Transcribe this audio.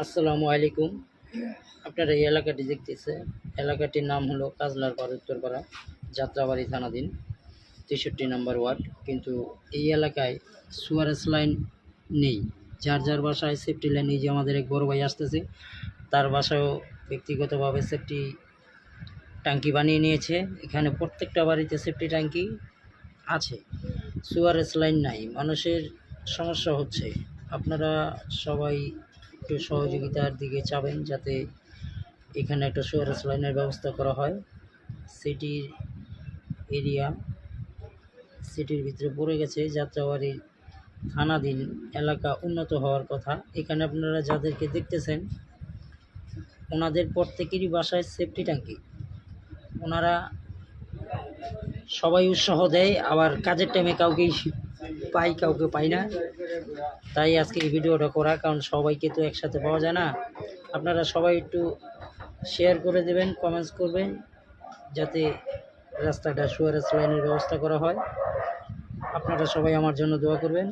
আসসালামু আলাইকুম। আপনারা এই এলাকাটি দেখতেছে এলাকাটির নাম হলো কাজলার পাড়, উত্তরপাড়া, যাত্রাবাড়ি থানাধীন তেষট্টি নম্বর ওয়ার্ড। কিন্তু এই এলাকায় সুয়ারেস লাইন নেই। যার যার বাসায় সেফটি লাইন এই যে আমাদের এক বড় ভাই আসতেছে, তার বাসায়ও ব্যক্তিগতভাবে সেফটি ট্যাঙ্কি বানিয়ে নিয়েছে। এখানে প্রত্যেকটা বাড়িতে সেফটি ট্যাঙ্কি আছে। সুয়ারেস লাইন নাই। মানুষের সমস্যা হচ্ছে, আপনারা সবাই একটু সহযোগিতার দিকে চাবেন যাতে এখানে একটা সুয়ারেস লাইনের ব্যবস্থা করা হয়। সিটির এরিয়া সিটির ভিতরে পড়ে গেছে যাত্রাবাড়ির থানাধীন এলাকা উন্নত হওয়ার কথা। এখানে আপনারা যাদেরকে দেখতেছেন, ওনাদের প্রত্যেকেরই বাসায় সেফটি ট্যাঙ্কি। ওনারা সবাই উৎসাহ দেয়, আবার কাজের টাইমে কাউকেই পাই, কাউকে পাই না। তাই আজকে এই ভিডিওটা করা, কারণ সবাইকে তো একসাথে পাওয়া যায় না। আপনারা সবাই একটু শেয়ার করে দেবেন কমেন্টস করবেন, যাতে রাস্তাটা সুয়ারেস লাইনের ব্যবস্থা করা হয়। আপনারা সবাই আমার জন্য দোয়া করবেন।